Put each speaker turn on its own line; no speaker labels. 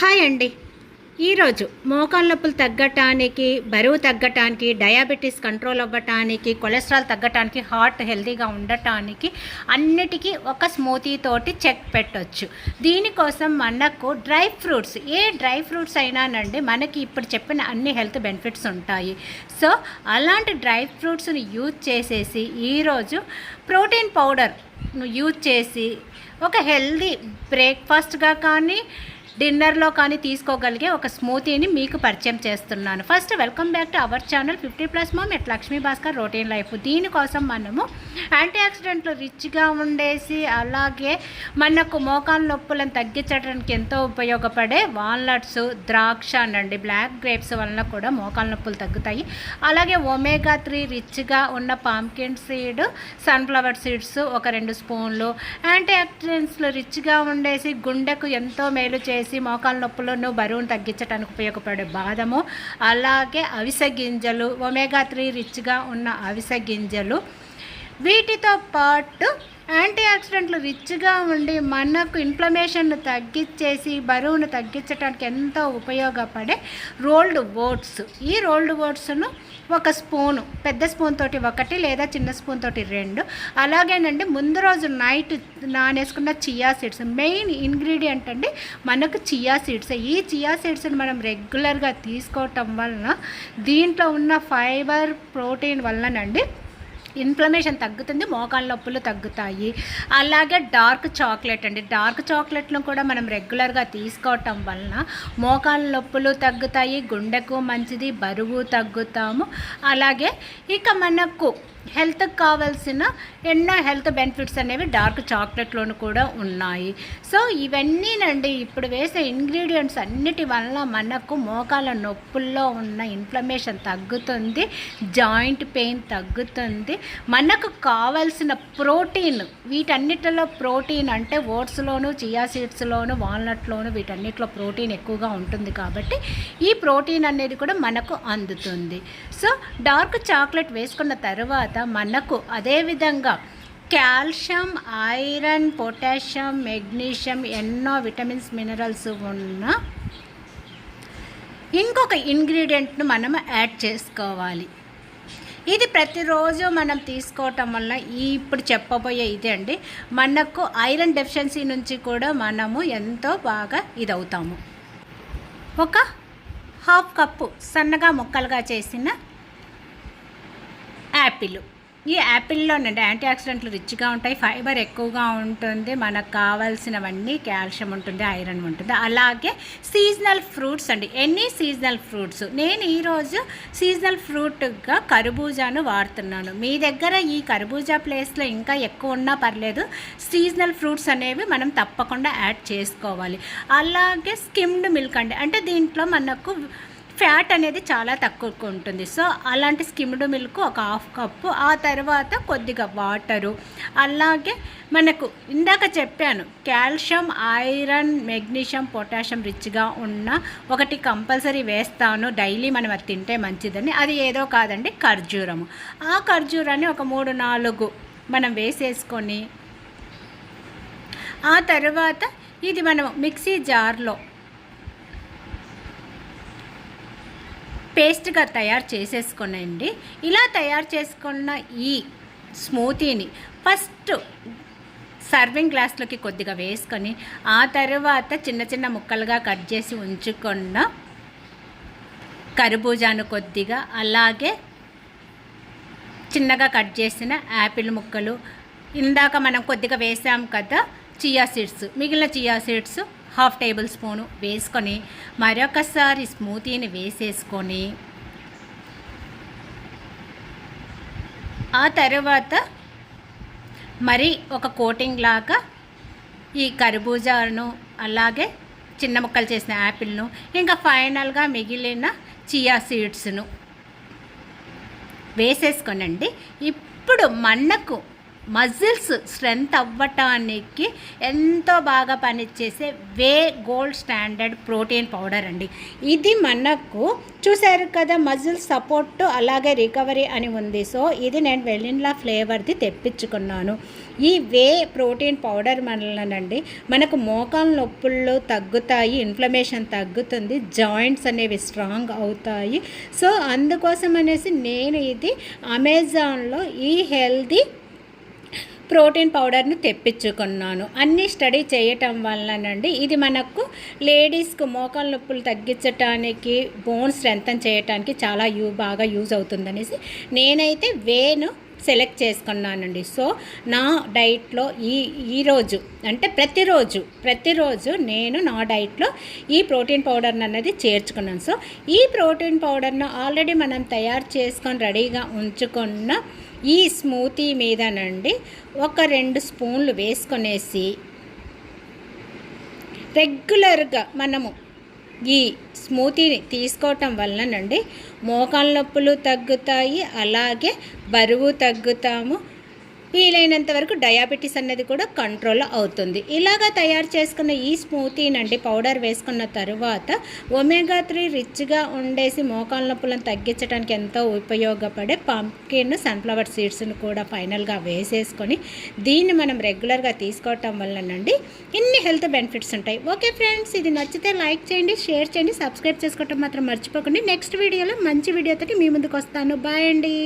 Hi అండి ఈరోజు మోకాళ్ళ నొప్పులు తగ్గటానికి బరువు తగ్గటానికి డయాబెటీస్ కంట్రోల్ అవ్వటానికి కొలెస్ట్రాల్ తగ్గటానికి హార్ట్ హెల్తీగా ఉండటానికి అన్నిటికీ ఒక స్మూతీ తోటి చెక్ పెట్టొచ్చు. దీనికోసం మనకు డ్రై ఫ్రూట్స్ ఏ డ్రై ఫ్రూట్స్ అయినానండి మనకి ఇప్పుడు చెప్పిన అన్ని హెల్త్ బెనిఫిట్స్ ఉంటాయి. సో అలాంటి డ్రై ఫ్రూట్స్ని యూజ్ చేసేసి ఈరోజు ప్రోటీన్ పౌడర్ను యూజ్ చేసి ఒక హెల్దీ బ్రేక్ఫాస్ట్గా కానీ డిన్నర్లో కానీ తీసుకోగలిగే ఒక స్మూతీని మీకు పరిచయం చేస్తున్నాను. First welcome back to our channel fifty plus mom at Lakshmi Bhaskar routine life దీనికోసం మనము యాంటీ ఆక్సిడెంట్లు రిచ్గా ఉండేసి అలాగే మనకు మోకాలు నొప్పులను తగ్గించడానికి ఎంతో ఉపయోగపడే వాల్నట్స్ ద్రాక్ష అనండి బ్లాక్ గ్రేప్స్ వలన కూడా మోకాలు నొప్పులు తగ్గుతాయి. అలాగే ఒమేగా త్రీ రిచ్గా ఉన్న పాంకిన్ సీడ్ సన్ఫ్లవర్ సీడ్స్ ఒక రెండు స్పూన్లు. యాంటీ ఆక్సిడెంట్స్లో రిచ్గా ఉండేసి గుండెకు ఎంతో మేలు చేసి మోకాల నొప్పులను బరువును తగ్గించడానికి ఉపయోగపడే బాదము అలాగే అవిసె గింజలు ఒమేగా త్రీ రిచ్గా ఉన్న అవిసె గింజలు. వీటితో పాటు యాంటీ ఆక్సిడెంట్లు రిచ్గా ఉండి మనకు ఇన్ఫ్లమేషన్ను తగ్గించేసి బరువును తగ్గించడానికి ఎంతో ఉపయోగపడే రోల్డ్ ఓట్స్. ఈ రోల్డ్ ఓట్స్ను ఒక స్పూను పెద్ద స్పూన్ తోటి ఒకటి లేదా చిన్న స్పూన్ తోటి రెండు. అలాగేనండి ముందు రోజు నైట్ నానేసుకున్న చియా సీడ్స్. మెయిన్ ఇంగ్రీడియంట్ అండి మనకు చియా సీడ్స్. ఈ చియా సీడ్స్ని మనం రెగ్యులర్గా తీసుకోవటం వలన దీంట్లో ఉన్న ఫైబర్ ప్రోటీన్ వలనండి ఇన్ఫ్లమేషన్ తగ్గుతుంది మోకాళ్ళ నొప్పులు తగ్గుతాయి. అలాగే డార్క్ చాక్లెట్ అండి. డార్క్ చాక్లెట్ను కూడా మనం రెగ్యులర్గా తీసుకోవటం వలన మోకాళ్ళ నొప్పులు తగ్గుతాయి గుండెకు మంచిది బరువు తగ్గుతాము. అలాగే ఇక మనకు హెల్త్కి కావాల్సిన ఎన్నో హెల్త్ బెనిఫిట్స్ అనేవి డార్క్ చాక్లెట్లోను కూడా ఉన్నాయి. సో ఇవన్నీనండి ఇప్పుడు వేసే ఇంగ్రీడియంట్స్ అన్నిటి వల్ల మనకు మోకాల నొప్పుల్లో ఉన్న ఇన్ఫ్లమేషన్ తగ్గుతుంది జాయింట్ పెయిన్ తగ్గుతుంది. మనకు కావాల్సిన ప్రోటీన్ వీటన్నిటిలో ప్రోటీన్ అంటే ఓట్స్లోను చియా సీడ్స్లోను వాల్నట్లోను వీటన్నిటిలో ప్రోటీన్ ఎక్కువగా ఉంటుంది కాబట్టి ఈ ప్రోటీన్ అనేది కూడా మనకు అందుతుంది. సో డార్క్ చాక్లెట్ వేసుకున్న తర్వాత మనకు అదేవిధంగా కాల్షియం ఐరన్ పొటాషియం మెగ్నీషియం ఎన్నో విటమిన్స్ మినరల్స్ ఉన్న ఇంకొక ఇంగ్రీడియంట్ను మనం యాడ్ చేసుకోవాలి. ఇది ప్రతిరోజు మనం తీసుకోవటం వల్ల ఈ ఇప్పుడు చెప్పబోయే ఇదే అండి. మనకు ఐరన్ డెఫిషియన్సీ నుంచి కూడా మనము ఎంతో బాగా ఇదవుతాము. ఒక హాఫ్ కప్పు సన్నగా ముక్కలుగా చేసిన యాపిల్. ఈ యాపిల్లోనండి యాంటీ ఆక్సిడెంట్లు రిచ్గా ఉంటాయి ఫైబర్ ఎక్కువగా ఉంటుంది మనకు కావాల్సినవన్నీ కాల్షియం ఉంటుంది ఐరన్ ఉంటుంది. అలాగే సీజనల్ ఫ్రూట్స్ అండి ఎనీ సీజనల్ ఫ్రూట్స్. నేను ఈరోజు సీజనల్ ఫ్రూట్గా కర్బూజాను వాడుతున్నాను. మీ దగ్గర ఈ కర్బూజా ప్లేస్లో ఇంకా ఎక్కువ ఉన్నా పర్లేదు సీజనల్ ఫ్రూట్స్ అనేవి మనం తప్పకుండా యాడ్ చేసుకోవాలి. అలాగే స్కిమ్డ్ మిల్క్ అండి అంటే దీంట్లో మనకు ఫ్యాట్ అనేది చాలా తక్కువ ఉంటుంది. సో అలాంటి స్కిమ్డ్ మిల్క్ ఒక హాఫ్ కప్పు. ఆ తర్వాత కొద్దిగా వాటరు. అలాగే మనకు ఇందాక చెప్పాను కాల్షియం ఐరన్ మెగ్నీషియం పొటాషియం రిచ్గా ఉన్న ఒకటి కంపల్సరీ వేస్తాను. డైలీ మనం అది తింటే మంచిదని. అది ఏదో కాదండి ఖర్జూరము. ఆ ఖర్జూరాన్ని ఒక మూడు నాలుగు మనం వేసేసుకొని ఆ తర్వాత ఇది మనం మిక్సీ జార్లో పేస్ట్గా తయారు చేసేసుకోనండి. ఇలా తయారు చేసుకున్న ఈ స్మూతీని ఫస్ట్ సర్వింగ్ గ్లాస్లోకి కొద్దిగా వేసుకొని ఆ తర్వాత చిన్న చిన్న ముక్కలుగా కట్ చేసి ఉంచుకున్న కర్బూజాను కొద్దిగా అలాగే చిన్నగా కట్ చేసిన యాపిల్ ముక్కలు. ఇందాక మనం కొద్దిగా వేసాం కదా చియా సీడ్స్. మిగిలిన chia seeds half table spoon వేసుకొని మరొకసారి స్మూతీని వేసేసుకొని ఆ తర్వాత మరి ఒక కోటింగ్ లాగా ఈ కర్బూజాను అలాగే చిన్న ముక్కలు చేసిన యాపిల్ను ఇంకా ఫైనల్గా మిగిలిన చియా సీడ్స్ను వేసేసుకోనండి. ఇప్పుడు మనకు మజిల్స్ స్ట్రెంగ్త్ అవ్వటానికి ఎంతో బాగా పనిచేసే whey gold standard protein powder అండి. ఇది మనకు చూసారు కదా మజిల్ సపోర్ట్ అలాగే రికవరీ అని ఉంది. సో ఇది నేను వెల్లిన్లా ఫ్లేవర్ది తెప్పించుకున్నాను. ఈ వే ప్రోటీన్ పౌడర్ మనలనండి మనకు మోకాల నొప్పులు తగ్గుతాయి ఇన్ఫ్లమేషన్ తగ్గుతుంది జాయింట్స్ అనేవి స్ట్రాంగ్ అవుతాయి. సో అందుకోసం అనేసి నేను ఇది అమెజాన్లో ఈ హెల్దీ ప్రోటీన్ పౌడర్ను తెప్పించుకున్నాను. అన్నీ స్టడీ చేయటం వల్లనండి ఇది మనకు లేడీస్కు మోకాల నొప్పులు తగ్గించటానికి బోన్ స్ట్రెంథన్ చేయటానికి చాలా యూ బాగా యూజ్ అవుతుందనేసి నేనైతే వేను సెలెక్ట్ చేసుకున్నానండి. సో నా డైట్లో ఈ ఈరోజు అంటే ప్రతిరోజు ప్రతిరోజు నేను నా డైట్లో ఈ ప్రోటీన్ పౌడర్ని అనేది చేర్చుకున్నాను. సో ఈ ప్రోటీన్ పౌడర్ను ఆల్రెడీ మనం తయారు చేసుకొని రెడీగా ఉంచుకున్న ఈ స్మూతీ మీదనండి ఒక రెండు స్పూన్లు వేసుకొనేసి రెగ్యులర్గా మనము ఈ స్మూతీని తీసుకోవటం వలనండి మోకాళ్ళ నొప్పులు తగ్గుతాయి అలాగే బరువు తగ్గుతాము. వీలైనంత వరకు డయాబెటీస్ అనేది కూడా కంట్రోల్ అవుతుంది. ఇలాగా తయారు చేసుకున్న ఈ స్మూతీనండి పౌడర్ వేసుకున్న తరువాత ఒమేగా త్రీ రిచ్గా ఉండేసి మోకాల నొప్పులను తగ్గించడానికి ఎంతో ఉపయోగపడే పంకిన్ సన్ఫ్లవర్ సీడ్స్ను కూడా ఫైనల్గా వేసేసుకొని దీన్ని మనం రెగ్యులర్గా తీసుకోవటం వల్లనండి ఇన్ని హెల్త్ బెనిఫిట్స్ ఉంటాయి. ఓకే ఫ్రెండ్స్ ఇది నచ్చితే లైక్ చేయండి షేర్ చేయండి సబ్స్క్రైబ్ చేసుకోవటం మాత్రం మర్చిపోకండి. నెక్స్ట్ వీడియోలో మంచి వీడియోతో మీ ముందుకు వస్తాను. బాయ్ అండి.